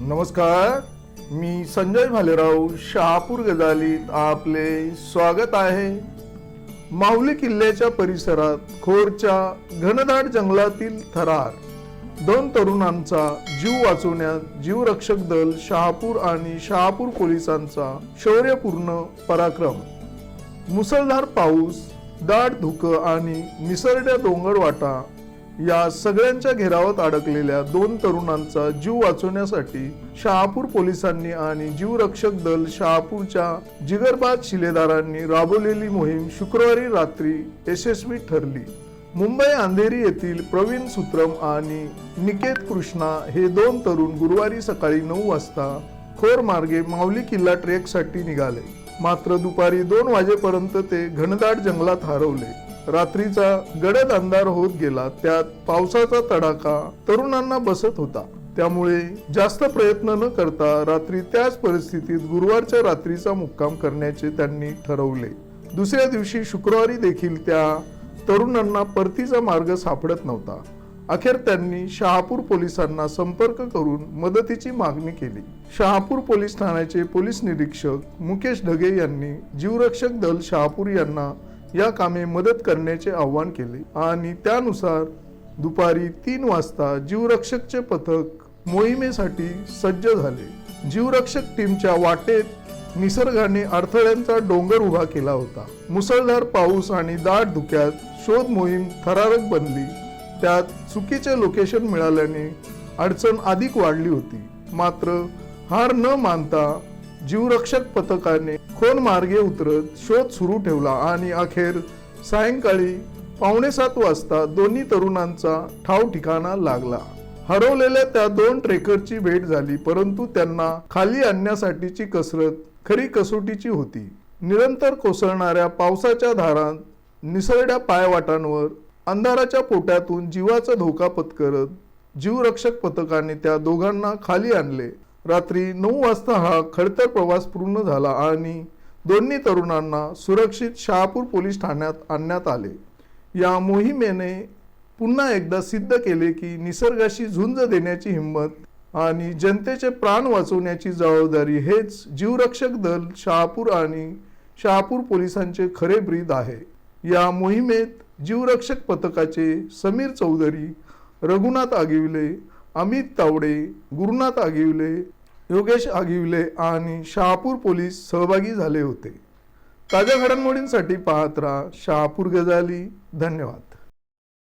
नमस्कार मी संजय भालेराव शहापूर गजालीत आपले स्वागत आहे. माऊली किल्ल्याच्या परिसरात खोरच्या घनदाट जंगलातील थरार दोन तरुणांचा जीव वाचवण्यात जीवरक्षक दल शहापूर आणि शहापूर पोलिसांचा शौर्यपूर्ण पराक्रम. मुसळधार पाऊस दाट धुकं आणि निसरड्या डोंगर वाटा या सगळ्यांच्या घेरावात अडकलेल्या दोन तरुणांचा जीव वाचवण्यासाठी शहापूर पोलिसांनी आणि जीवरक्षक दल शहापूरच्या जिगरबाद शिलेदारांनी राबवलेली मोहीम शुक्रवारी रात्री यशस्वी ठरली. मुंबई अंधेरी येथील प्रवीण सुत्रम आणि निकेत कृष्णा हे दोन तरुण गुरुवारी सकाळी नऊ वाजता खोर मार्गे माऊली किल्ला ट्रेकसाठी निघाले. मात्र दुपारी दोन वाजेपर्यंत ते घनदाट जंगलात हरवले. रात्रीचा गडद अंधार होत गेला त्यात पावसाचा तडाखा तरुणांना बसत होता. त्यामुळे जास्त प्रयत्न न करता रात्री त्याच परिस्थितीत गुरुवारच्या रात्रीचा मुक्काम करण्याचे त्यांनी ठरवले. दुसऱ्या दिवशी शुक्रवारी देखील त्या तरुणांना परतीचा मार्ग सापडत नव्हता. अखेर त्यांनी शहापूर पोलिसांना संपर्क करून मदतीची मागणी केली. शहापूर पोलीस ठाण्याचे पोलीस निरीक्षक मुकेश ढगे यांनी जीवरक्षक दल शहापूर यांना या कामे मदत करण्याचे आवाहन केले. आणि त्यानुसार दुपारी तीन वाजता जीवरक्षकचे पथक मोहिमेसाठी सज्ज झाले. जीवरक्षक टीमच्या वाटेत निसर्गाने अडथळ्यांचा डोंगर उभा केला होता. मुसळधार पाऊस आणि दाट धुक्यात शोध मोहीम थरारक बनली. त्यात चुकीचे लोकेशन मिळाल्याने अडचण अधिक वाढली होती. मात्र हार न मानता जीवरक्षक पथकाने खोन मार्गे उतरत शोध सुरू ठेवला आणि अखेर सायंकाळी पावणे सात वाजता दोन्ही तरुणांचा ठाव ठिकाणा लागला. हरवलेल्या त्या दोन ट्रेकरची भेट झाली परंतु त्यांना खाली आणण्यासाठीची कसरत खरी कसोटीची होती. निरंतर कोसळणाऱ्या पावसाच्या धारात निसरड्या पायवाटांवर अंधाराच्या पोट्यातून जीवाचा धोका पत्करत जीवरक्षक पथकाने त्या दोघांना खाली आणले. रात्री नऊ वाजता हा खडतर प्रवास पूर्ण झाला आणि दोन्ही तरुणांना सुरक्षित शहापूर पोलीस ठाण्यात आणण्यात आले. या मोहिमेने पुन्हा एकदा सिद्ध केले की निसर्गाशी झुंज देण्याची हिंमत आणि जनतेचे प्राण वाचवण्याची जबाबदारी हेच जीवरक्षक दल शहापूर आणि शहापूर पोलिसांचे खरे ब्रीद आहे. या मोहिमेत जीवरक्षक पथकाचे समीर चौधरी रघुनाथ आगिवले अमित तावडे गुरुनाथ आगिवले योगेश आगिवले आणि शहापूर पोलीस सहभागी झाले होते. ताज्या घडामोडींसाठी पाहत राहा शहापूर गजाली. धन्यवाद.